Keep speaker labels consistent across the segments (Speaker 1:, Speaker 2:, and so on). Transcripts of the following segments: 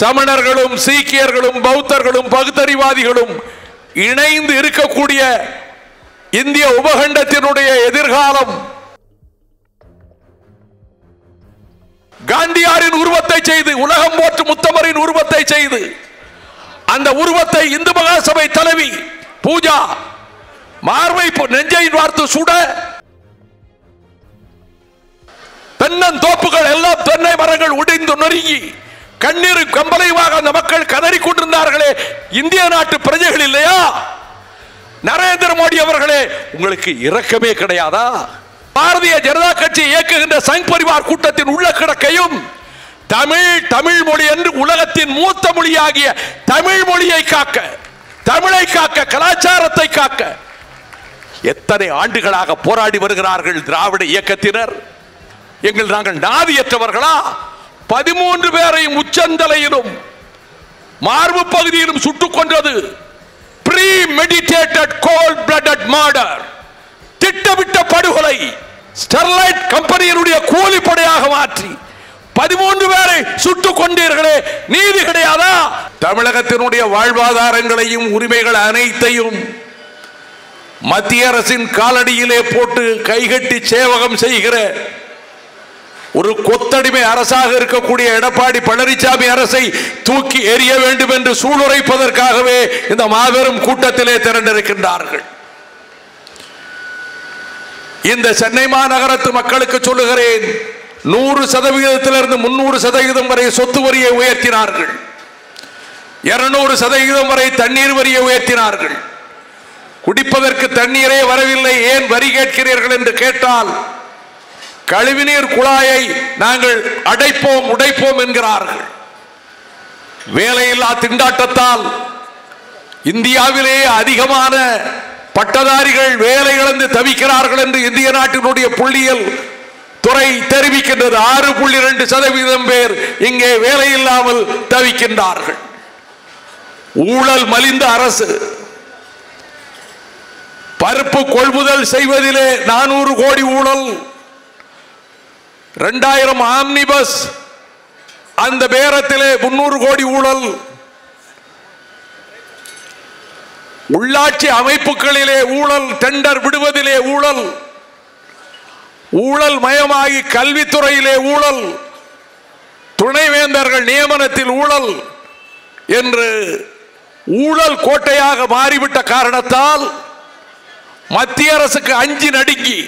Speaker 1: சமணர்களும் சீக்கியர்களும் பௌத்தர்களும் பகுத்தறிவாதிகளும் இணைந்து இருக்கக்கூடிய இந்திய உபகண்டத்தினுடைய எதிர்காலம். காந்தியாரின் உருவத்தை செய்து உலகம் போற்று முத்தமரின் உருவத்தை செய்து அந்த உருவத்தை இந்து மகாசபை தலைவி பூஜா மார்பை நெஞ்சை பார்த்து சுட தென்னந்தோப்புகள் எல்லாம் தென்னை மரங்கள் உடைந்து நொறுங்கி கண்ணீர் கம்பளைவாக அந்த மக்கள் கதறிக் கொண்டிருந்தார்களே. இந்திய நாட்டு பிரஜைகள் இல்லையா? நரேந்திர மோடி அவர்களே உங்களுக்கு இரக்கமே கிடையாதா? பாரதிய ஜனதா கட்சி இயக்குகின்ற சங் பரிவார் கூட்டத்தின் உள்ள கிடக்கையும் தமிழ் தமிழ் மொழி என்று உலகத்தின் மூத்த மொழியாகிய தமிழ் மொழியை காக்க தமிழை காக்க கலாச்சாரத்தை காக்க எத்தனை ஆண்டுகளாக போராடி வருகிறார்கள் திராவிட இயக்கத்தினர்? எங்கள் நாங்கள் நாதியற்றவர்களா? பதிமூன்று பேரையும் உச்சந்தலையிலும் மார்பு பகுதியிலும் சுட்டுக் கொன்றது premeditated cold blooded murder திட்டமிட்ட படுகொலை. ஸ்டெர்லைட் கம்பெனியினுடைய கூலிப்படையாக மாற்றி. பதிமூன்று பேரை சுட்டுக் கொண்டீர்களே நீதி கிடையாதா? தமிழகத்தினுடைய வாழ்வாதாரங்களையும் உரிமைகள் அனைத்தையும் மத்திய அரசின் காலடியிலே போட்டு கைகட்டி சேவகம் செய்கிற ஒரு கொத்தடிமை அரசாக இருக்கக்கூடிய எடப்பாடி பழனிசாமி அரசை தூக்கி எறிய வேண்டும் என்று சூளுரைப்பதற்காகவே இந்த மாபெரும் கூட்டத்திலே திரண்டிருக்கின்றார்கள். இந்த சென்னை மாநகரத்து மக்களுக்கு சொல்லுகிறேன் நூறு சதவிகிதத்திலிருந்து முன்னூறு சதவீதம் வரை சொத்து வரியை உயர்த்தினார்கள். இருநூறு சதவிகிதம் வரை தண்ணீர் வரியை உயர்த்தினார்கள். குடிப்பதற்கு தண்ணீரே வரவில்லை ஏன் வரி கேட்கிறீர்கள் என்று கேட்டால் கழிவுநீர் குழாயை நாங்கள் அடைப்போம் உடைப்போம் என்கிறார்கள். வேலையில்லா திண்டாட்டத்தால் இந்தியாவிலே அதிகமான பட்டதாரிகள் வேலை இழந்து தவிக்கிறார்கள் என்று இந்திய நாட்டினுடைய புள்ளியல் துறை தெரிவிக்கின்றது. ஆறு புள்ளி ரெண்டு சதவீதம் பேர் இங்கே வேலை இல்லாமல் தவிக்கின்றார்கள். ஊழல் மலிந்த அரசு. பருப்பு கொள்முதல் செய்வதிலே நானூறு கோடி ஊழல். இரண்டாயிரம் ஆம்னிபஸ் அந்த பேரத்திலே முன்னூறு கோடி ஊழல். உள்ளாட்சி அமைப்புகளிலே ஊழல் டெண்டர் விடுவதிலே ஊழல். ஊழல் மயமாகி கல்வித்துறையிலே ஊழல். துணைவேந்தர்கள் நியமனத்தில் ஊழல் என்று ஊழல் கோட்டையாக மாறிவிட்ட காரணத்தால் மத்திய அரசுக்கு அஞ்சு நடுங்கி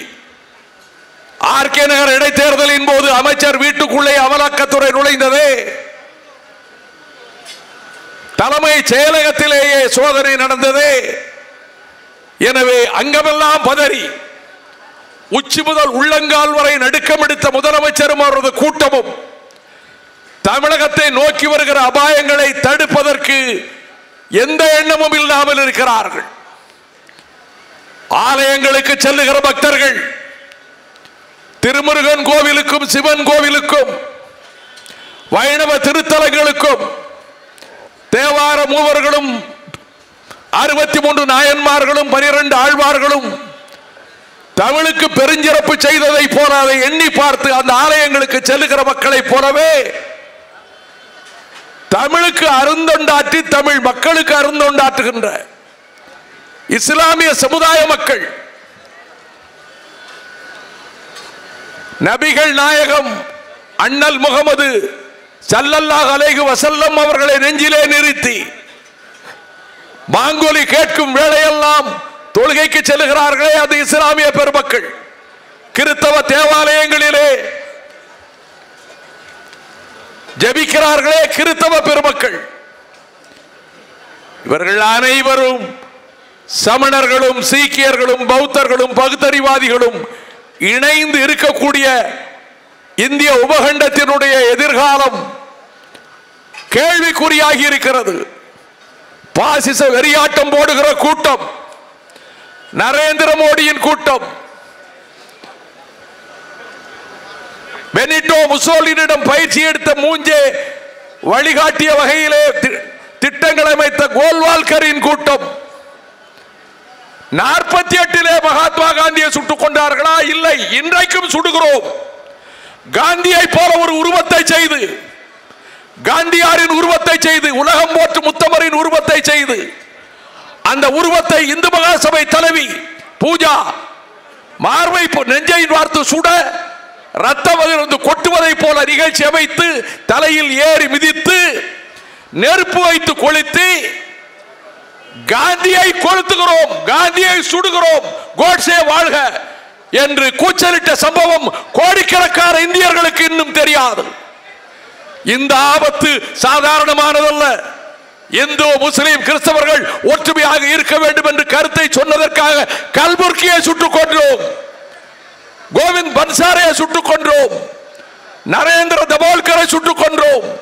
Speaker 1: ஆர்கே நகர் இடைத்தேர்தலின் போது அமைச்சர் வீட்டுக்குள்ளே அமலாக்கத்துறை நுழைந்ததே. தலைமை செயலகத்திலேயே சோதனை நடந்தது. எனவே அங்கமெல்லாம் பதறி உச்சி முதல் உள்ளங்கால் வரை நடுக்கம் எடுத்த முதலமைச்சரும் அவரது கூட்டமும் தமிழகத்தை நோக்கி வருகிற அபாயங்களை தடுப்பதற்கு எந்த எண்ணமும் இல்லாமல் இருக்கிறார்கள். ஆலயங்களுக்கு செல்லுகிற பக்தர்கள் திருமுருகன் கோவிலுக்கும் சிவன் கோவிலுக்கும் வைணவ திருத்தலங்களுக்கும் தேவார மூவர்களும் அறுபத்தி மூன்று நாயன்மார்களும் பனிரெண்டு ஆழ்வார்களும் தமிழுக்கு பெருஞ்சிறப்பு செய்ததை போல அதை எண்ணி பார்த்து அந்த ஆலயங்களுக்கு செல்லுகிற மக்களைப் போலவே தமிழுக்கு அருந்தொண்டாற்றி தமிழ் மக்களுக்கு அருந்தொண்டாற்றுகின்ற இஸ்லாமிய சமுதாய மக்கள் நபிகள் நாயகம் அண்ணல் முகமது சல்லல்லாஹ் அலைகு வசல்லம் அவர்களை நெஞ்சிலே நிறுத்தி மாங்கோலி கேட்கும் வேளையெல்லாம் தொழுகைக்கு செல்லுகிறார்களே அது இஸ்லாமிய பெருமக்கள். கிறித்தவ தேவாலயங்களிலே ஜெபிக்கிறார்களே கிறித்தவ பெருமக்கள். இவர்கள் அனைவரும் சமணர்களும் சீக்கியர்களும் பௌத்தர்களும் பகுத்தறிவாதிகளும் இணைந்து இருக்கக்கூடிய இந்திய உபகண்டத்தினுடைய எதிர்காலம் கேள்விக்குறியாகி இருக்கிறது. பாசிச வெறியாட்டம் போடுகிற கூட்டம் நரேந்திர மோடியின் கூட்டம் பெனிட்டோ முசோலினிடம் பயிற்சி எடுத்த மூஞ்சே வழிகாட்டிய வகையிலே தி- திட்டங்கள் அமைத்த கோல்வால்கரின் கூட்டம். நாற்பத்தி எட்டிலே மகாத்மா காந்தியை சுட்டுக் கொண்டார்களா இல்லை. இன்றைக்கும் சுடுகிறோம். காந்தியை போல ஒரு உருவத்தை செய்து காந்தியாரின் உருவத்தை செய்து உலகம் போற்று முத்தமரின் உருவத்தை செய்து அந்த உருவத்தை இந்து மகாசபை தலைவி பூஜா மார்பை நெஞ்சை வார்த்து சுட ரத்தம் வந்து கொட்டுவதை போல நிகழ்ச்சி அமைத்து தலையில் ஏறி மிதித்து நெருப்பு வைத்து கொளுத்தி காந்தியை கொளுத்துகிறோம் காந்தியை சுடுகிறோம் கோட்சே வாழ்க என்று கூச்சலிட்ட சம்பவம் கோடிக்கணக்கான இந்தியர்களுக்கு இன்னும் தெரியாது. இந்த ஆபத்து சாதாரணமானதல்ல. இந்து முஸ்லிம் கிறிஸ்தவர்கள் ஒற்றுமையாக இருக்க வேண்டும் என்று கருத்தை சொன்னதற்காக கல்புர்கியை சுட்டுக் கொன்றோம். கோவிந்த் பன்சாரையை சுட்டுக் கொன்றோம். நரேந்திர தபோல்கரை சுட்டுக் கொன்றோம்.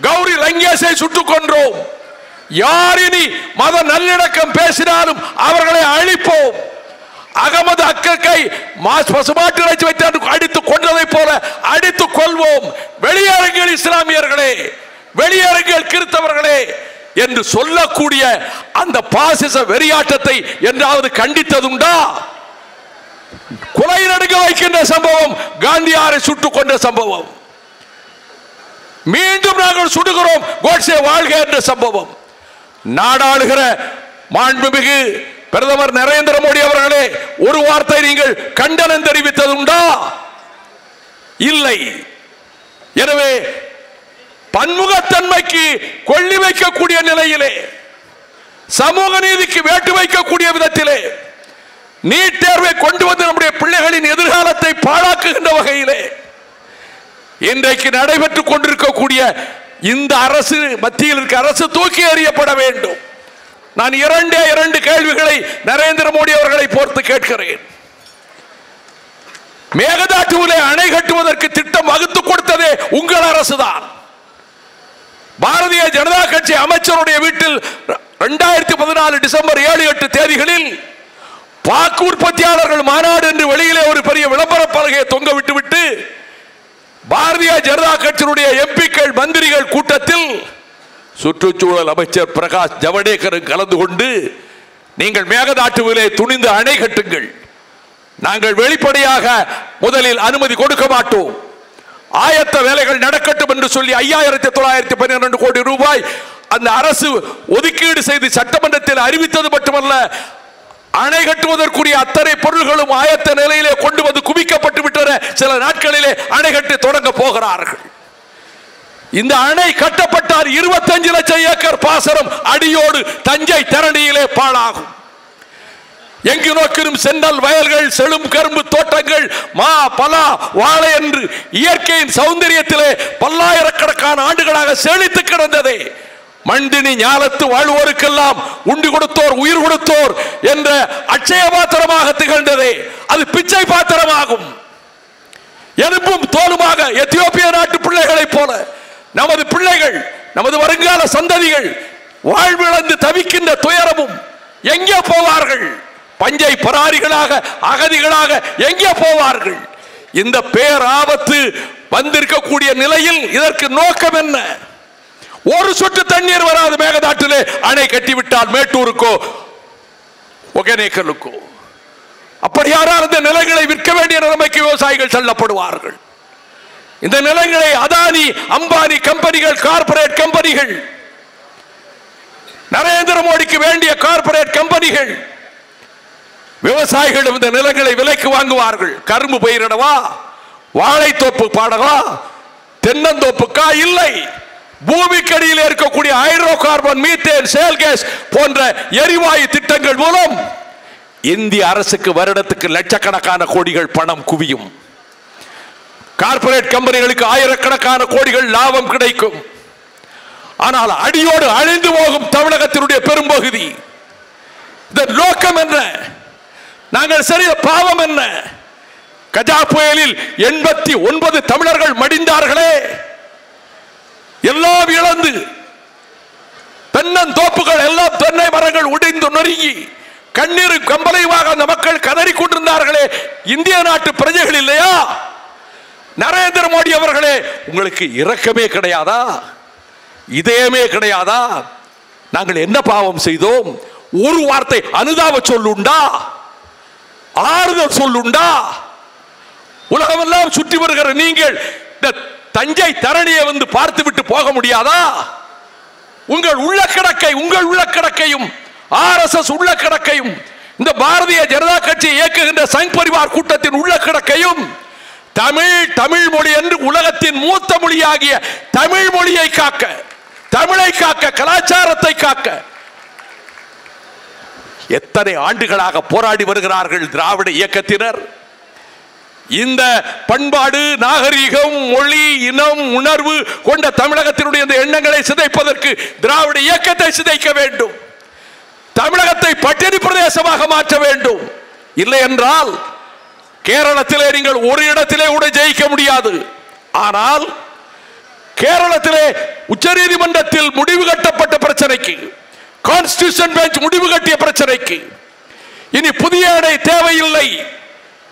Speaker 1: கௌரி லங்கேஷை சுட்டுக் கொன்றோம். யார் இனி மத நல்லிணக்கம் பேசினாலும் அவர்களை அழிப்போம். அகமது அக்கக்கை மாஸ் பசுமாட்டு இறைச்சி வைத்து அடித்து கொண்டதை போல அடித்துக் கொள்வோம். வெளியரங்கில் இஸ்லாமியர்களே வெளியரங்கில் கிறிஸ்தவர்களே என்று சொல்லக்கூடிய அந்த பாசிச வெறியாட்டத்தை என்றாவது கண்டித்ததுண்டா? கொலை நடுங்க வைக்கின்ற சம்பவம் காந்தியாரை சுட்டுக் கொண்ட சம்பவம். மீண்டும் நாங்கள் சுடுகிறோம் கோட்சே வாழ்க என்ற சம்பவம். நாடாளுகிற மாண்புமிகு பிரதமர் நரேந்திர மோடி அவர்களே ஒரு வார்த்தை நீங்கள் கண்டனம் தெரிவித்ததுண்டா இல்லை. எனவே பன்முகத்தன்மைக்கு கொள்ளி வைக்கக்கூடிய நிலையிலே சமூக நீதிக்கு வேட்டு வைக்கக்கூடிய விதத்திலே நீட் தேர்வை கொண்டு வந்து நம்முடைய பிள்ளைகளின் எதிர்காலத்தை பாழாக்குகின்ற வகையிலே இன்றைக்கு நடைபெற்றுக் கொண்டிருக்கக்கூடிய இந்த அரசு மத்தியில் இருக்க அரசு தூக்கி எறியப்பட வேண்டும். நான் இரண்டே இரண்டு கேள்விகளை நரேந்திர மோடி அவர்களை பொறுத்து கேட்கிறேன். மேகதாட்டுவிலே அணை கட்டுவதற்கு திட்டம் வகுத்து கொடுத்ததே உங்கள் அரசுதான். பாரதிய ஜனதா கட்சி அமைச்சருடைய வீட்டில் இரண்டாயிரத்தி பதினாலு டிசம்பர் ஏழு எட்டு தேதிகளில் பாக்கு உற்பத்தியாளர்கள் பாரதிய ஜனதா கட்சியினுடைய எம்பிக்கள் மந்திரிகள் கூட்டத்தில் சுற்றுச்சூழல் அமைச்சர் பிரகாஷ் ஜவடேகரும் கலந்து கொண்டு நீங்கள் மேகதாட்டுவிலே துணிந்து அணை கட்டுங்கள். நாங்கள் வெளிப்படையாக முதலில் அனுமதி கொடுக்க மாட்டோம். ஆயத்த வேலைகள் நடக்கட்டும் என்று சொல்லி ஐயாயிரத்தி தொள்ளாயிரத்தி பன்னிரண்டு கோடி ரூபாய் அந்த அரசு ஒதுக்கீடு செய்து சட்டமன்றத்தில் அறிவித்தது மட்டுமல்ல அணை கட்டுவதற்குரிய அத்தனை பொருள்களும் ஆயத்த நிலையிலே கொண்டு வந்து குவிக்கப்பட்டு விட்டன. சில நாட்களிலே அணை கட்டி தொடங்க போகிறார்கள். இந்த அணை கட்டப்பட்டால் இருபத்தஞ்சு லட்சம் ஏக்கர் பாசனம் அடியோடு தஞ்சை தரணியிலே பாழாகும். எங்கு நோக்கிலும் சென்னல் வயல்கள் செழும் கரும்பு தோட்டங்கள் மா பலா வாழை என்று இயற்கையின் சௌந்தரியத்திலே பல்லாயிரக்கணக்கான ஆண்டுகளாக செழித்து கிடந்ததே. மண்டினி ஞாலத்து வாழ்வோருக்கெல்லாம் உண்டு கொடுத்தோர் உயிர் கொடுத்தோர் என்ற அட்சய பாத்திரமாக திகழ்ந்ததே. அது பிச்சை பாத்திரமாகும். எலும்பும் தோலுமாக எத்தியோப்பிய நாட்டு பிள்ளைகளைப் போல நமது பிள்ளைகள் நமது வருங்கால சந்ததிகள் வாழ்விழந்து தவிக்கின்ற துயரமும் எங்கே போவார்கள்? பஞ்சை பராரிகளாக அகதிகளாக எங்கே போவார்கள்? இந்த பேராபத்து வந்திருக்கக்கூடிய நிலையில் இதற்கு நோக்கம் என்ன? ஒரு சொட்டு தண்ணீர் வராது மேகதாட்டிலே. அணை கட்டிவிட்டால் மேட்டூருக்கோ ஒகேனேக்கலுக்கோ. அப்படியானால் இந்த நிலங்களை விற்க வேண்டிய நிலைமைக்கு விவசாயிகள் தள்ளப்படுவார்கள். இந்த நிலங்களை அதானி அம்பானி கம்பெனிகள் கார்ப்பரேட் கம்பெனிகள் நரேந்திர மோடிக்கு வேண்டிய கார்ப்பரேட் கம்பெனிகள் விவசாயிகள் இந்த நிலங்களை விலைக்கு வாங்குவார்கள். கரும்பு பயிரிடவா? வாழைத்தோப்பு பாடவா? தென்னந்தோப்புக்கா? இல்லை. பூமிக்கடியில் இருக்கக்கூடிய hydrocarbon methane shale gas போன்ற எரிவாயு திட்டங்கள் மூலம் இந்திய அரசுக்கு வருடத்துக்கு லட்சக்கணக்கான கோடிகள் பணம் குவியும். கார்ப்பரேட் கம்பெனிகளுக்கு ஆயிரக்கணக்கான கோடிகள் லாபம் கிடைக்கும். ஆனால் அடியோடு அழிந்து போகும் தமிழகத்தினுடைய பெரும்பகுதி இதன் நோக்கம் என்ன? நாங்கள் செய்த பாவம் என்ன? கஜா புயலில் எண்பத்தி ஒன்பது தமிழர்கள் மடிந்தார்களே. எல்லாம் இழந்து தென்னந்தோப்புகள் எல்லாம் தென்னை மரங்கள் உடைந்து நொறுங்கி கண்ணீர் கம்பளைவாக அந்த மக்கள் கதறி கொண்டிருந்தார்களே. இந்திய நாட்டு பிரஜைகள் இல்லையா? நரேந்திர மோடி அவர்களே உங்களுக்கு இரக்கமே கிடையாதா? இதயமே கிடையாதா? நாங்கள் என்ன பாவம் செய்தோம்? ஒரு வார்த்தை அனுதாப சொல்லுண்டா ஆறுதல் சொல்லுண்டா உலகமெல்லாம் சுற்றி வருகிற நீங்கள் இந்த தஞ்சை தரணியை வந்து பார்த்து விட்டு போக முடியாதா? உங்கள் உள்ள கிடக்கை உங்கள் உள்ள கணக்கையும் ஆர்எஸ்எஸ் உள்ளக்கடக்கையும் இந்த பாரதிய ஜனதா கட்சி இயக்குகின்ற சங் பரிவார் கூட்டத்தின் உள்ளக்கடக்கையும் தமிழ் தமிழ் மொழி என்று உலகத்தின் மூத்த மொழியாகிய தமிழ் மொழியை காக்க தமிழை காக்க கலாச்சாரத்தை காக்க எத்தனை ஆண்டுகளாக போராடி வருகிறார்கள் திராவிட இயக்கத்தினர்? இந்த பண்பாடு நாகரிகம் மொழி இனம் உணர்வு கொண்ட தமிழகத்தினுடைய இந்த எண்ணங்களை சிதைப்பதற்கு திராவிட இயக்கத்தை சிதைக்க வேண்டும். தமிழகத்தை பட்டினி பிரதேசமாக மாற்ற வேண்டும். இல்லை என்றால் கேரளத்திலே நீங்கள் ஒரு இடத்திலே கூட ஜெயிக்க முடியாது. ஆனால் கேரளத்திலே உச்சநீதிமன்றத்தில் முடிவு கட்டப்பட்ட பிரச்சனைக்கு கான்ஸ்டியூஷன் பெஞ்ச் முடிவு கட்டிய பிரச்சனைக்கு இனி புதிய அணை தேவையில்லை.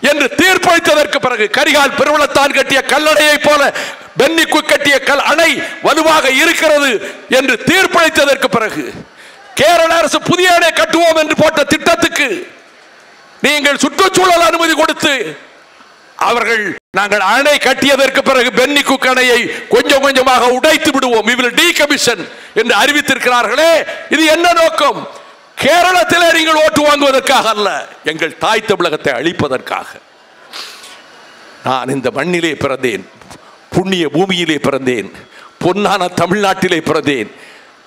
Speaker 1: என்று தீர்ப்பளித்ததற்கு பிறகு கரிகால் பெருவளத்தான் கட்டிய கல்லணையை போல பென்னிக்கு கட்டிய கல் அணை வலுவாக இருக்கிறது என்று தீர்ப்பளித்ததற்கு பிறகு கேரள அரசு புதிய அணை கட்டுவோம் என்று போட்ட திட்டத்துக்கு நீங்கள் சுற்றுச்சூழல் அனுமதி கொடுத்து அவர்கள் நாங்கள் அணை கட்டியதற்கு பிறகு பென்னிக்கு அணையை கொஞ்சம் கொஞ்சமாக உடைத்து விடுவோம். இவர்கள் டீ கமிஷன் என்று அறிவித்திருக்கிறார்களே. இது என்ன நோக்கம்? கேரளத்திலே நீங்கள் ஓட்டு வாங்குவதற்காக அல்ல எங்கள் தாய் தமிழகத்தை அழிப்பதற்காக. நான் இந்த மண்ணிலே பிறந்தேன் புண்ணிய பூமியிலே பிறந்தேன் பொன்னான தமிழ்நாட்டிலே பிறந்தேன்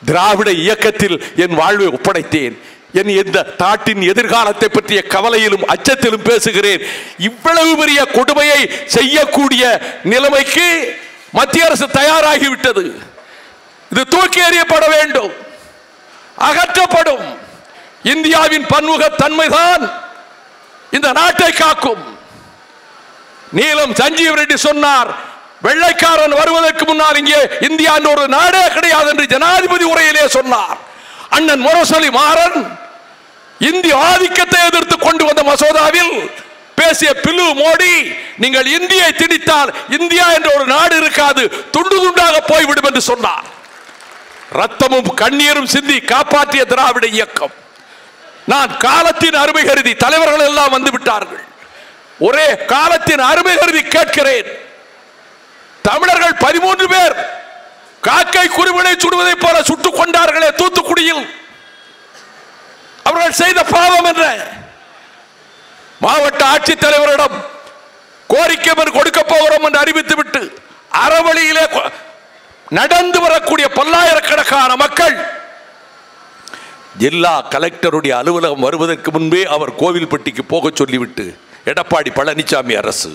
Speaker 1: திராவிட இயக்கத்தில் என் வாழ்வை ஒப்படைத்தேன் என் இந்த நாட்டின் எதிர்காலத்தை பற்றிய கவலையிலும் அச்சத்திலும் பேசுகிறேன். இவ்வளவு பெரிய கொடுமையை செய்யக்கூடிய நிலைமைக்கு மத்திய அரசு தயாராகிவிட்டது. இது தூக்கி எறியப்பட வேண்டும் அகற்றப்படும். இந்தியாவின் பன்முக தன்மைதான் இந்த நாட்டை காக்கும். நீலம் சஞ்சீவ் ரெட்டி சொன்னார் வெள்ளைக்காரன் வருவதற்கு முன்னால் இங்கே இந்தியா ஒரு நாடே கிடையாது என்று ஜனாதிபதி உரையிலே சொன்னார். அண்ணன் முரசொலி மாறன் இந்திய ஆதிக்கத்தை எதிர்த்து கொண்டு வந்த மசோதாவில் பேசிய பிலு மோடி நீங்கள் இந்தியை திணித்தால் இந்தியா என்ற ஒரு நாடு இருக்காது துண்டு துண்டாக போய்விடும் என்று சொன்னார். ரத்தமும் கண்ணீரும் சிந்தி காப்பாற்றிய திராவிட இயக்கம். நான் காலத்தின் அருமை கருதி தலைவர்கள் எல்லாம் வந்து விட்டார்கள். ஒரே காலத்தின் அருமை கருதி கேட்கிறேன். தமிழர்கள் பதிமூன்று பேர் காக்கை குருவினை சுடுவதைப் போல சுட்டுக் கொண்டார்களே தூத்துக்குடியில். அவர்கள் செய்த பாவம் என்ற மாவட்ட ஆட்சித்தலைவரிடம் கோரிக்கை மனு கொடுக்க போகிறோம் என்று அறிவித்துவிட்டு அறவழியிலே நடந்து வரக்கூடிய பல்லாயிரக்கணக்கான மக்கள் ஜில்லா கலெக்டருடைய அலுவலகம் வருவதற்கு முன்பே அவர் கோவில்பட்டிக்கு போக சொல்லிவிட்டு எடப்பாடி பழனிசாமி அரசு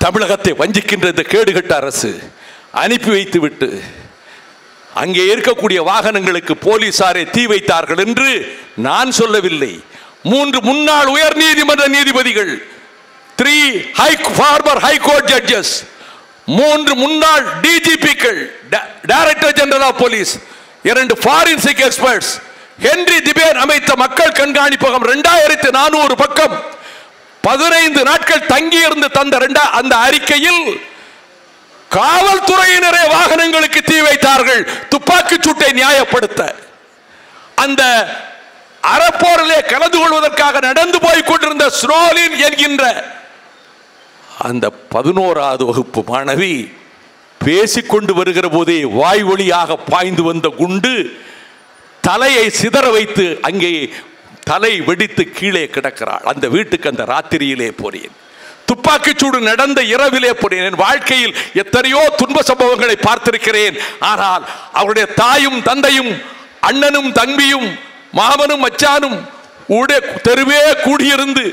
Speaker 1: தமிழகத்தை வஞ்சிக்கின்ற இந்த கேடுகட்ட அரசு அனுப்பி வைத்துவிட்டு அங்கே இருக்கக்கூடிய வாகனங்களுக்கு போலீசாரே தீ வைத்தார்கள் என்று நான் சொல்லவில்லை. மூன்று முன்னாள் உயர் நீதிமன்ற நீதிபதிகள் three high former high court judges மூன்று முன்னாள் டிஜிபிக்கள் டைரக்டர் ஜெனரல் ஆஃப் போலீஸ் இரண்டு ஃபாரின்சிக் எக்ஸ்பர்ட்ஸ் ஹென்றி திபேன் அமைத்த மக்கள் கண்காணிப்பகம் இரண்டாயிரத்தி நானூறு பக்கம் பதினைந்து நாட்கள் தங்கியிருந்து தந்த ரெண்டா அந்த அறிக்கையில் காவல்துறையினரே வாகனங்களுக்கு தீ வைத்தார்கள் துப்பாக்கி சூட்டை நியாயப்படுத்த. அந்த அறப்போரிலே கலந்து கொள்வதற்காக நடந்து போய் கொண்டிருந்த ஸ்ரோலின் என்கின்ற அந்த பதினோராவது வகுப்பு மாணவி பேசிக்கொண்டு வருகிற போதே வாய் வழியாக பாய்ந்து வந்த குண்டு தலையை சிதற வைத்து அங்கே தலை வெடித்து கீழே கிடக்கிறாள். அந்த வீட்டுக்கு அந்த ராத்திரியிலே போறேன் துப்பாக்கிச்சூடு நடந்த இரவிலே போனேன். என் வாழ்க்கையில் எத்தனையோ துன்ப சம்பவங்களை பார்த்திருக்கிறேன். ஆனால் அவருடைய தாயும் தந்தையும் அண்ணனும் தம்பியும் மாமனும் மச்சானும் உடைய தெருவே கூடியிருந்து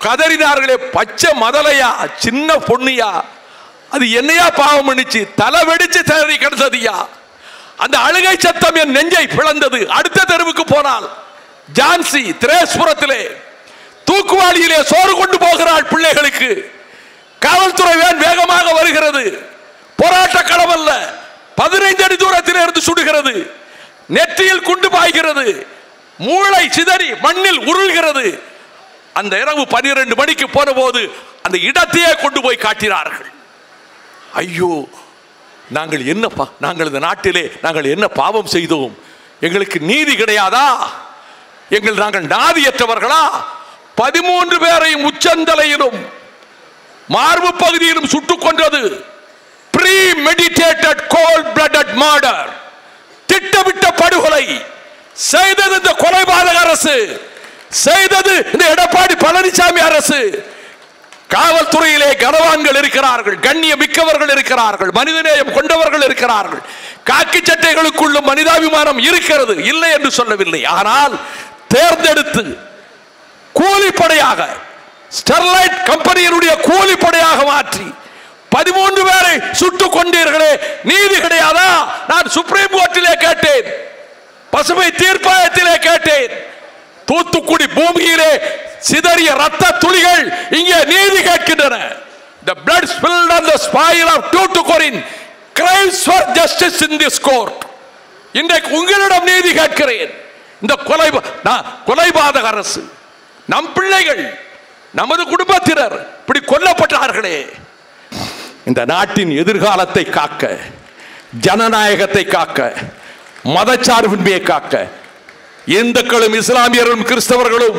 Speaker 1: கதறினார்களே பச்சை மதலையா சின்ன பொண்ணியா அது என்னையா பாவம் பண்ணிச்சு? தலை வெடிச்சு தளறி கிடந்ததுயா அந்த அழுகை சத்தம் என் நெஞ்சை பிளந்தது. அடுத்த தெருவுக்கு போனால் ஜான்சி திரேஸ்புரத்திலே தூக்குவாளியிலே சோறு கொண்டு போகிறாள் பிள்ளைகளுக்கு. காவல்துறை வேன் வேகமாக வருகிறது. போராட்ட களம் அல்ல. பதினைந்து அடி தூரத்தில் இருந்து சுடுகிறது. நெற்றியில் குண்டு பாய்கிறது. மூளை சிதறி மண்ணில் உருள்கிறது. அந்த இரவு பனிரெண்டு மணிக்கு போன போது அந்த இடத்தையே கொண்டு போய் காட்டினார்கள். ஐயோ நாங்கள் என்னப்பா நாங்கள் இந்த நாட்டிலே நாங்கள் என்ன பாவம் செய்தோம்? எங்களுக்கு நீதி கிடையாதா? எங்கள் நாங்கள் நாதியற்றவர்களா? பதிமூன்று பேரையும் உச்சந்தலையிலும் மார்பு பகுதியிலும் சுட்டுக் கொன்றது. Premeditated cold blooded murder திட்டமிட்ட படுகொலை. செய்தது இந்த கொலைபாதக அரசு. செய்தது இந்த எடப்பாடி பழனிசாமி அரசு. காவல்துறையிலே கனவான்கள் இருக்கிறார்கள் கண்ணிய மிக்கவர்கள் இருக்கிறார்கள் மனிதநேயம் கொண்டவர்கள் இருக்கிறார்கள். காக்கி சட்டைகளுக்குள்ளும் மனிதாபிமானம் இருக்கிறது இல்லை என்று சொல்லவில்லை. ஆனால் தேர்ந்தெடுத்து கூலிப்படையாக ஸ்டெர்லைட் கம்பெனியினுடைய கூலிப்படையாக மாற்றி பதிமூன்று பேரை சுட்டுக் கொண்டீர்களே நீதி கிடையாதா? நான் சுப்ரீம் கோர்ட்டிலே கேட்டேன் பசுமை தீர்ப்பாயத்திலே கேட்டேன். தூத்துக்குடி பூமியிலே சிதறிய ரத்த துளிகள் இங்கே நீதி கேட்கின்றன. The blood spilled on the spine of Tuticorin cries for justice in this court. இன்றைக்கு உங்களிடம் நீதி கேட்கிறேன். இந்த கொலை நான் கொலைபாதக அரசு நம் பிள்ளைகள் நமது குடும்பத்தினர் இப்படி கொல்லப்பட்டார்களே. இந்த நாட்டின் எதிர்காலத்தை காக்க ஜனநாயகத்தை காக்க மதச்சார்பின்மையை காக்க இந்துக்களும் இஸ்லாமியரும் கிறிஸ்தவர்களும்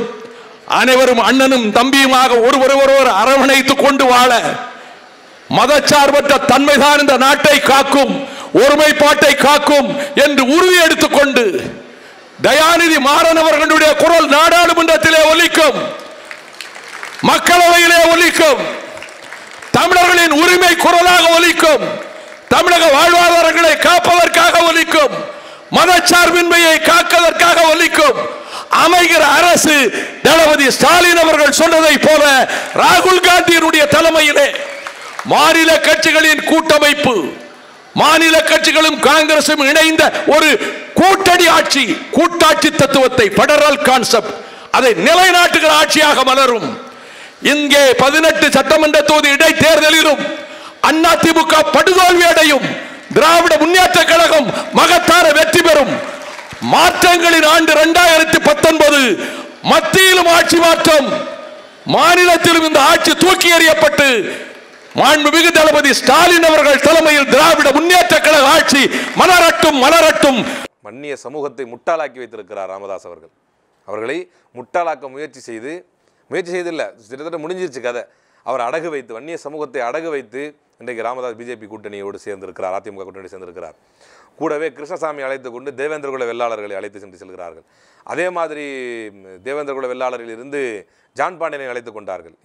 Speaker 1: அனைவரும் அண்ணனும் தம்பியுமாக ஒருவர் ஒருவர் அரவணைத்துக் கொண்டு வாழ மதச்சார்பற்ற தன்மைதான் இந்த நாட்டை காக்கும் ஒருமைப்பாட்டை காக்கும் என்று உறுதி எடுத்துக்கொண்டு தயாநிதி மாறன் அவர்களுடைய குரல் நாடாளுமன்றத்திலே ஒலிக்கும் மக்களவையிலே ஒலிக்கும் தமிழர்களின் உரிமை குரலாக ஒலிக்கும் தமிழக வாழ்வாதாரங்களை காப்பதற்காக ஒலிக்கும். மதச்சார்பின்மையை காக்கதற்காக ஒலிக்கும் அமைகிற அரசு தளபதி ஸ்டாலின் அவர்கள் சொன்னதை போல ராகுல் காந்தியினுடைய தலைமையிலே மாநில கட்சிகளின் கூட்டமைப்பு மாநில கட்சிகளும் காங்கிரசும் இணைந்த ஒரு கூட்டணி ஆட்சி கூட்டாட்சி தத்துவத்தை பெடரல் கான்செப்ட் அதை நிலைநாட்டுகிற ஆட்சியாக மலரும். இங்கே பதினெட்டு சட்டமன்ற தொகுதி இடைத்தேர்தலிலும் அதிமுக படுதோல்வி அடையும். திராவிட முன்னேற்ற கழகம் மகத்தான வெற்றி பெறும். மாற்றங்களின் ஆண்டு இரண்டாயிரத்தி பத்தொன்பது மத்தியிலும் ஆட்சி மாற்றம் மாநிலத்திலும் இந்த ஆட்சி தூக்கி எறியப்பட்டு மாண்புமிகு தளபதி ஸ்டாலின் அவர்கள் தலைமையில் திராவிட முன்னேற்ற கழக ஆட்சி மலரட்டும் மலரட்டும்.
Speaker 2: மன்னிய சமூகத்தை முட்டாளாக்கி வைத்திருக்கிறார் ராமதாஸ் அவர்கள். அவர்களை முட்டாளாக்க முயற்சி செய்து முயற்சி செய்தில்லை கிட்டத்தட்ட முடிஞ்சிருச்சு கதை. அவர் அடகு வைத்து வன்னிய சமூகத்தை அடகு வைத்து இன்றைக்கு ராமதாஸ் பிஜேபி கூட்டணியோடு சேர்ந்திருக்கிறார் அதிமுக கூட்டணி சேர்ந்திருக்கிறார். கூடவே கிருஷ்ணசாமி அழைத்து கொண்டு தேவேந்திரகுல வெள்ளாளர்களை அழைத்து சென்று செல்கிறார்கள். அதே மாதிரி தேவேந்திரகுல வெள்ளாளரில் இருந்து ஜான் பாண்டியனை அழைத்து கொண்டார்கள்.